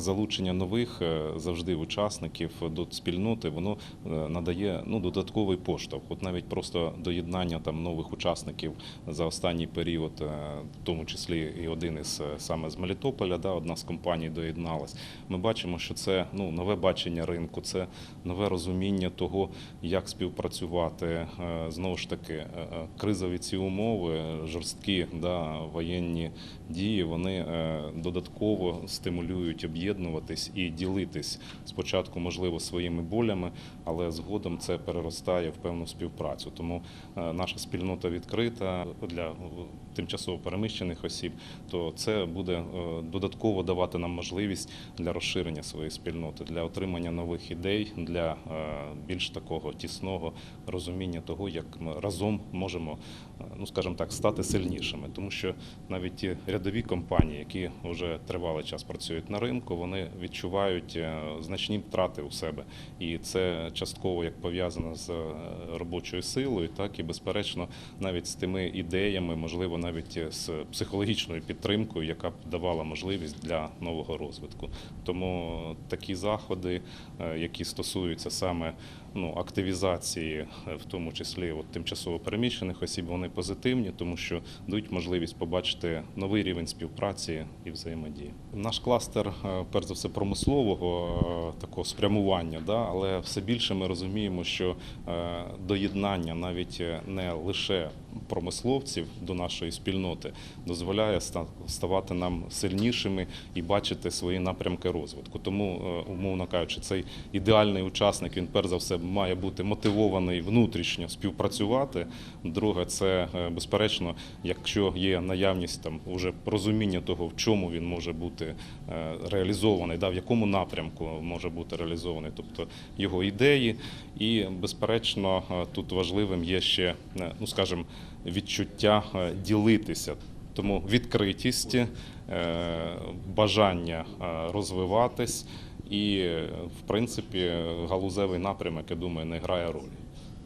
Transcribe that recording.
залучення нових е, завжди учасників до спільноти воно е, надає ну додатковий поштовх. От навіть просто доєднання там нових учасників за останній період, е, в тому числі і один із саме з Мелітополя, да, одна з компаній доєдналась. Ми бачимо, що це ну нове бачення ринку, це нове розуміння того, як співпрацювати. Знову ж таки, кризові ці умови, жорсткі да, воєнні дії, вони додатково стимулюють об'єднуватись і ділитись спочатку, можливо, своїми болями, але згодом це переростає в певну співпрацю. Тому е, наша спільнота відкрита для тимчасово переміщених осіб, то це буде е, додатково давати нам можливість для розширення своєї спільноти, для отримання нових ідей, для е, більш такого тісного розуміння того, як ми разом можемо, ну скажімо так, стати сильнішими, тому що навіть ті рядові компанії, які вже тривалий час працюють на ринку, вони відчувають е, значні втрати у себе, і це частково як пов'язано з е, робочою силою, так і безперечно навіть з тими ідеями, можливо, навіть з психологічною підтримкою, яка б давала можливість для нового розвитку. Тому такі заходи, е, які стосуються саме ну, активізації, е, в тому числі от, тимчасово переміщених осіб, вони позитивні, тому що дають можливість побачити новий рівень співпраці і взаємодії. Наш кластер, е, перш за все, промислового е, такого спрямування, да, але все більше ми розуміємо, що е, доєднання навіть е, не лише промисловців до нашої спільноти дозволяє ставати нам сильнішими і бачити свої напрямки розвитку. Тому, умовно кажучи, цей ідеальний учасник він перш за все має бути мотивований внутрішньо співпрацювати. Друге, це безперечно, якщо є наявність там уже розуміння того, в чому він може бути е, реалізований, да, в якому напрямку може бути реалізований, тобто його ідеї. І безперечно, е, тут важливим є ще, е, ну скажімо, відчуття е, ділитися. Тому відкритість, бажання розвиватись і, в принципі, галузевий напрямок, я думаю, не грає ролі.